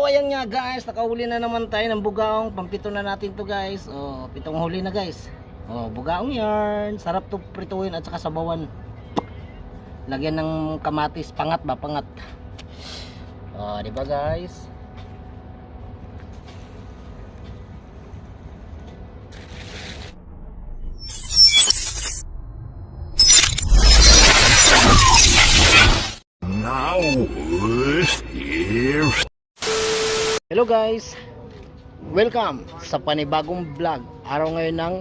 So, ayan nga guys, nakahuli na naman tayo ng bugaong. Pampito na natin to guys. Oh, pitong huli na guys. Oh, bugaong yarn. Sarap to prituin at saka sabawan. Lagyan ng kamatis, pangat ba, pangat. Oh, di ba guys? Hello guys. Welcome sa panibagong vlog. Araw ngayon ng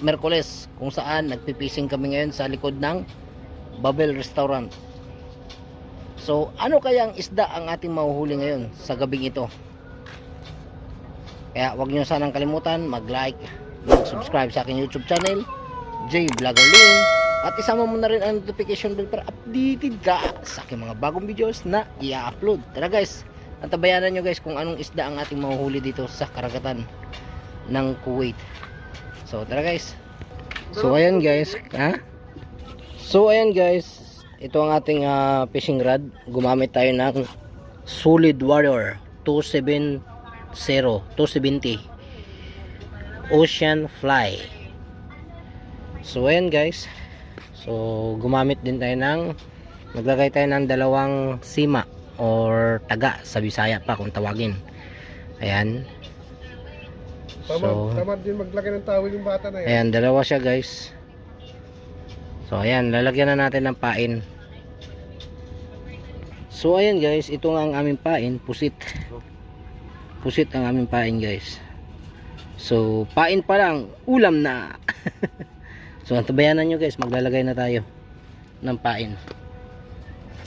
Merkules kung saan nagpipising kami ngayon sa likod ng Babel Restaurant. So, ano kaya ang isda ang ating mahuhuli ngayon sa gabing ito? Kaya wag niyo sanang kalimutan mag-like, mag-subscribe sa aking YouTube channel, J Vlogger Ling, at isama mo na rin ang notification bell para updated ka sa aking mga bagong videos na i-upload. Tara guys, antabayanan nyo guys kung anong isda ang ating mahuhuli dito sa karagatan ng Kuwait. So tara guys. So ayan guys, ha? So ayan guys, ito ang ating ah, fishing rod. Gumamit tayo ng Solid Warrior 270 270 Ocean Fly. So ayan guys. So gumamit din tayo ng naglagay tayo ng dalawang sima or taga sa Bisaya pa kung tawagin. Ayan. Tama, So- tama din maglagay ng tawil yung bata na yan. Ayan, dalawa siya guys. So ayan, lalagyan na natin ng pain. So ayan guys, ito nga ang aming pain, pusit. Pusit ang aming pain guys. So pain pa lang, ulam na. so antabayanan nyo guys, maglalagay na tayo ng pain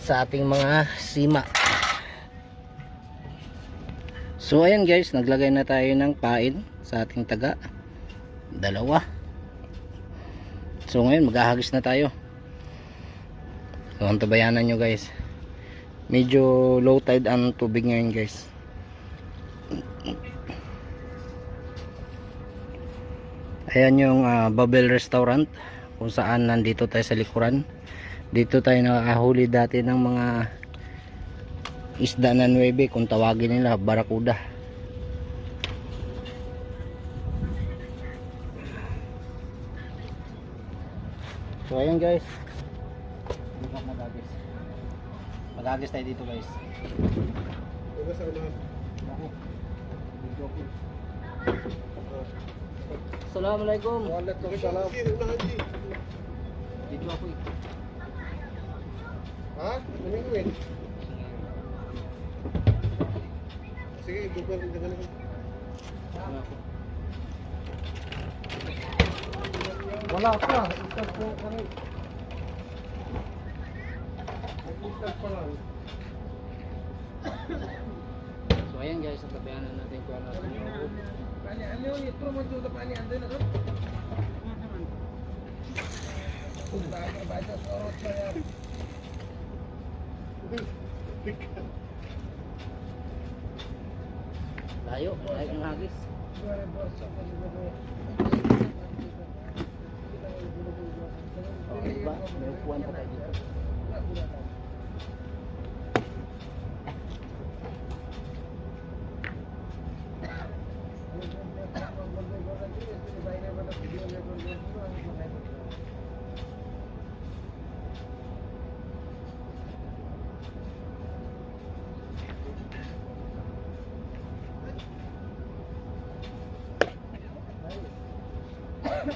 sa ating mga sima. So ayan guys, naglagay na tayo ng pain sa ating taga. Dalawa. So ngayon maghahagis na tayo. So antabayanan nyo guys. Medyo low tide ang tubig ngayon guys. Ayan yung ah, Babel Restaurant kung saan nandito tayo sa likuran. Dito tayo nakahuli dati ng mga isda na 9 kung tawagin nila barakuda. So ayan guys. Dito magagis. Tayo dito guys. Assalamualaikum. Wallet salam. Sige, unahan G. Video ako eh. Ha? Namingwin? Sige, Google din ka ako. Wala pa. Isang po kami. Nag-isang pa lang. So ayan guys, at tabayanan natin kung ano natin yung Pani, ano yung ito mo dito, Pani? Ando na to? Punta ka ba ito sa oras na yan? May upuan pa tayo dito.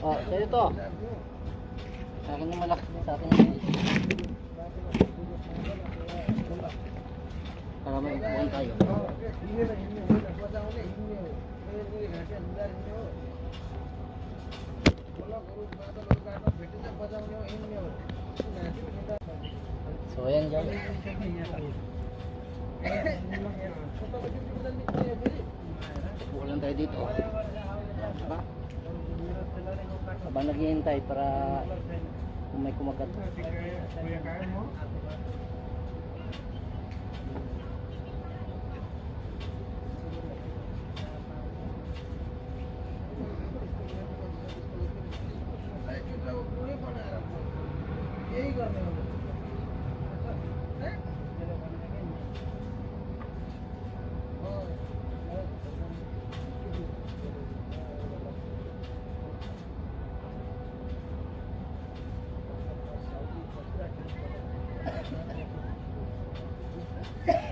Oh, sa'yo to. Sa akin yung malaki, sa akin yung. Para may upuan tayo. So ayan. Upo lang tayo dito. Diba? Habang naghihintay para kung may kumagat. Ano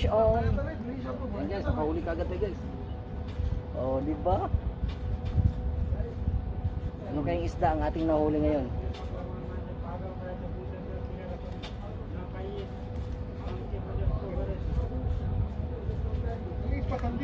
Fish on. Guys, nakahuli ka agad eh guys. Oh, di ba? Ano kayong isda ang ating nahuli ngayon? Ang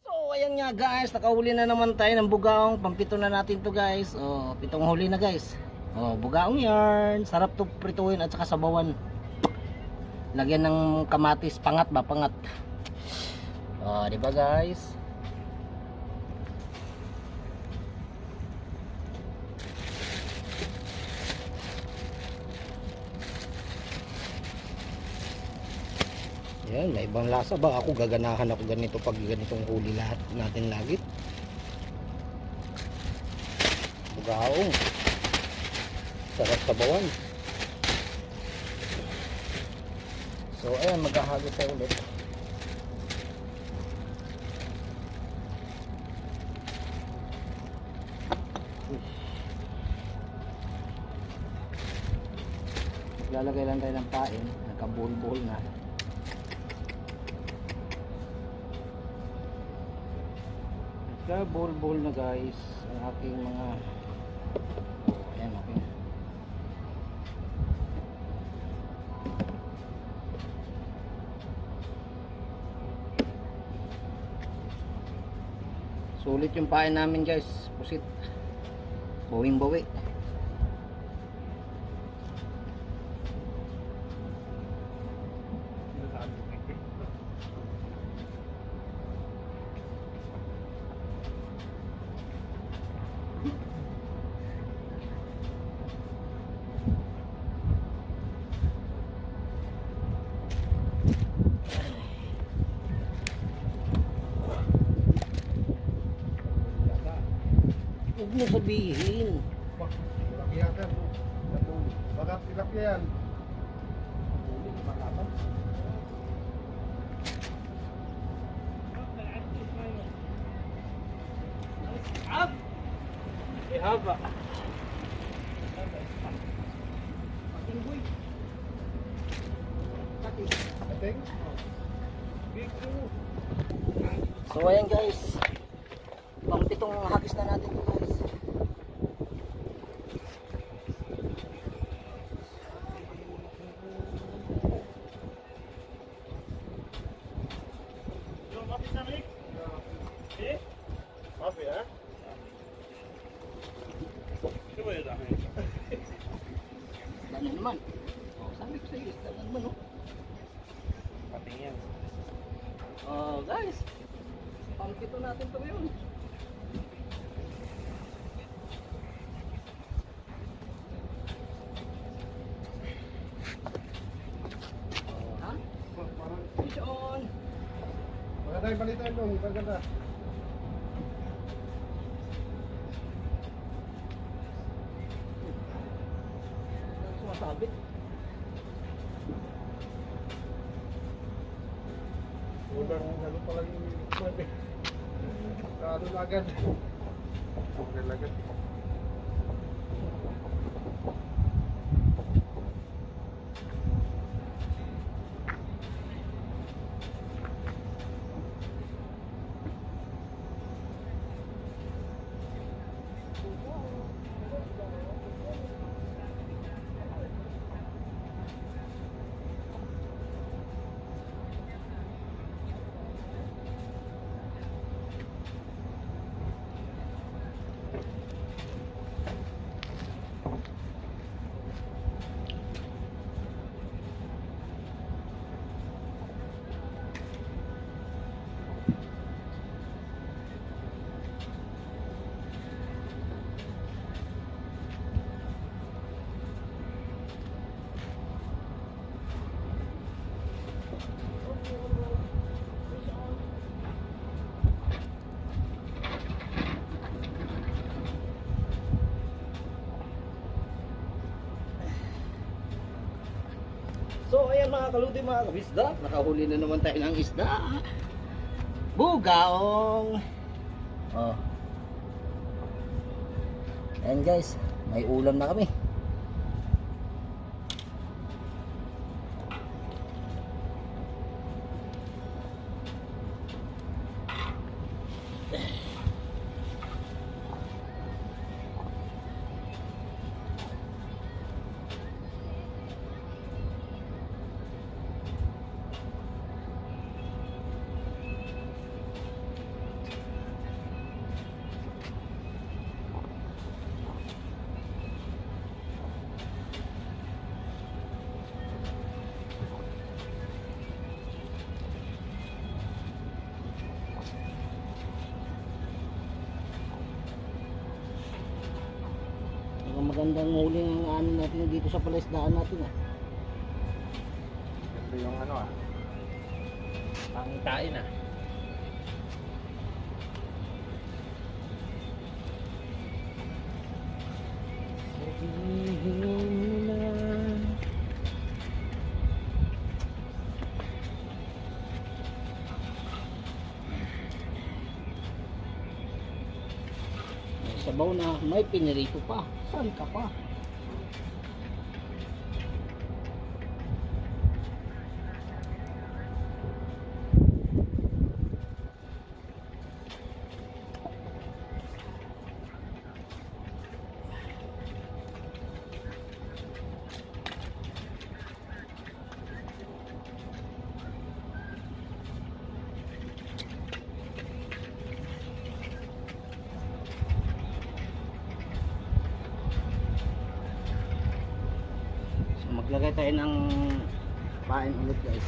So, ayan nga guys, nakahuli na naman tayo ng bugaong. Pampito na natin to guys. Oh, pitong huli na guys. Oh, bugaong yarn. Sarap to prituin at saka sabawan. Lagyan ng kamatis, pangat ba, pangat. Oh, di ba guys? Yan, may ibang lasa ba? Ako gaganahan ako ganito pag ganitong huli lahat natin lagi. Bugaong. Sarap sa bawan. So, ayan, maghahagis tayo ulit. Lalagay lang tayo ng pain. Nagkabuhol-buhol na. Nagka-bol-bol na guys ang aking mga ayan okay. Sulit yung pain namin guys. Pusit. Bawing bawi. Huwag mo sabihin. Laki yata. Baka tilapia yan. Ating? So ayan guys. Pampitong hagis na natin to guys. Mafi, ha? Isda na naman. Oh, sabi ko sa iyo, isda na naman oh. Patingin. Oh guys. Natin to ngayon. Ha? Parang, Fish on. maganda yung balita ito. Maganda. Sumasabit. Unang ano pa lang yung sabi. Ano na agad. So ayan mga kaludi mga kabisda, nakahuli na naman tayo ng isda. Bugaong. Oh. Ayan guys, may ulam na kami. Magandang huli ng ano natin dito sa palaisdaan natin ah. Ito yung ano ah. Pangitain ah. Sabaw na may pinirito pa. Saan ka pa? So maglagay tayo ng pain ulit guys.